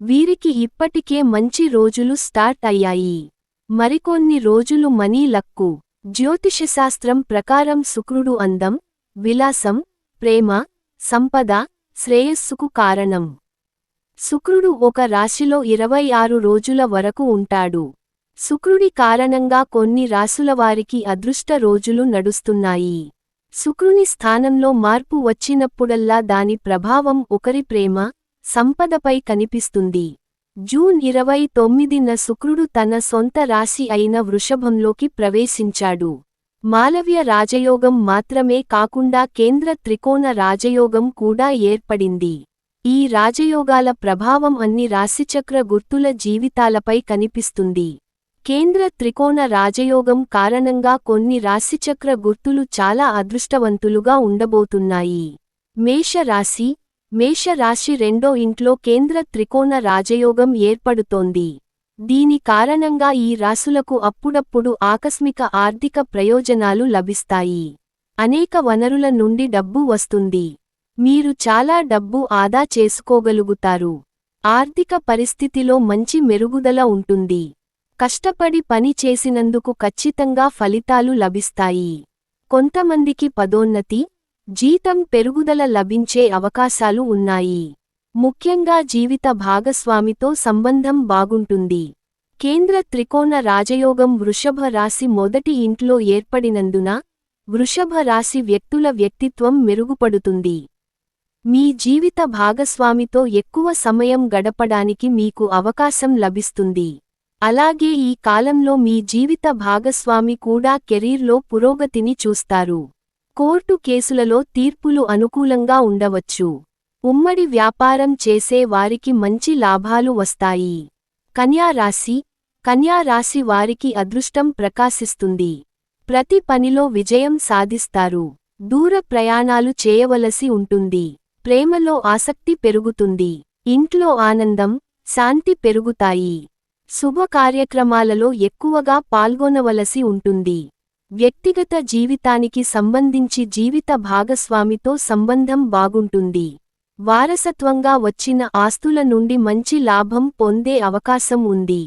వీరికి ఇప్పటికే మంచి రోజులు స్టార్ట్ అయ్యాయి. మరికొన్ని రోజులు మనీ లక్కు జ్యోతిషశాస్త్రం ప్రకారం శుక్రుడు అందం విలాసం ప్రేమ సంపద శ్రేయస్సుకు కారణం. శుక్రుడు ఒక రాశిలో ఇరవై ఆరు రోజుల వరకు ఉంటాడు. శుక్రుడి కారణంగా కొన్ని రాసులవారికి అదృష్ట రోజులు నడుస్తున్నాయి. శుక్రుని స్థానంలో మార్పు వచ్చినప్పుడల్లా దాని ప్రభావం ఒకరి ప్రేమ సంపదపై కనిపిస్తుంది. జూన్ ఇరవై తొమ్మిదిన శుక్రుడు తన సొంత రాశి అయిన వృషభంలోకి ప్రవేశించాడు. మాలవ్య రాజయోగం మాత్రమే కాకుండా కేంద్ర త్రికోణ రాజయోగం కూడా ఏర్పడింది. ఈ రాజయోగాల ప్రభావం అన్ని రాశిచక్ర గుర్తుల జీవితాలపై కనిపిస్తుంది. కేంద్ర త్రికోణ రాజయోగం కారణంగా కొన్ని రాశిచక్ర గుర్తులు చాలా అదృష్టవంతులుగా ఉండబోతున్నాయి. మేషరాశి మేషరాశి రెండో ఇంట్లో కేంద్ర త్రికోణ రాజయోగం ఏర్పడుతోంది. దీని కారణంగా ఈ రాసులకు అప్పుడప్పుడు ఆకస్మిక ఆర్థిక ప్రయోజనాలు లభిస్తాయి. అనేక వనరుల నుండి డబ్బు వస్తుంది. మీరు చాలా డబ్బు ఆదా చేసుకోగలుగుతారు. ఆర్థిక పరిస్థితిలో మంచి మెరుగుదల ఉంటుంది. కష్టపడి పని చేసినందుకు ఖచ్చితంగా ఫలితాలు లభిస్తాయి. కొంతమందికి పదోన్నతి జీతం పెరుగుదల లభించే అవకాశాలు ఉన్నాయి. ముఖ్యంగా జీవిత భాగస్వామితో సంబంధం బాగుంటుంది. కేంద్ర త్రికోణ రాజయోగం వృషభ రాశి మొదటి ఇంట్లో ఏర్పడినందున వృషభ రాశి వ్యక్తుల వ్యక్తిత్వం మెరుగుపడుతుంది. మీ జీవిత భాగస్వామితో ఎక్కువ సమయం గడపడానికి మీకు అవకాశం లభిస్తుంది. అలాగే ఈ కాలంలో మీ జీవిత భాగస్వామి కూడా కెరీర్లో పురోగతిని చూస్తారు. కోర్టు కేసులలో తీర్పులు అనుకూలంగా ఉండవచ్చు. ఉమ్మడి వ్యాపారం చేసే వారికి మంచి లాభాలు వస్తాయి. కన్యారాశి కన్యారాశి వారికి అదృష్టం ప్రకాశిస్తుంది. ప్రతి పనిలో విజయం సాధిస్తారు. దూర ప్రయాణాలు చేయవలసి ఉంటుంది. ప్రేమలో ఆసక్తి పెరుగుతుంది. ఇంట్లో ఆనందం శాంతి పెరుగుతాయి. శుభ కార్యక్రమాలలో ఎక్కువగా పాల్గొనవలసి ఉంటుంది. వ్యక్తిగత జీవితానికి సంబంధించి జీవిత భాగస్వామితో సంబంధం బాగుంటుంది. వారసత్వంగా వచ్చిన ఆస్తుల నుండి మంచి లాభం పొందే అవకాశం ఉంది.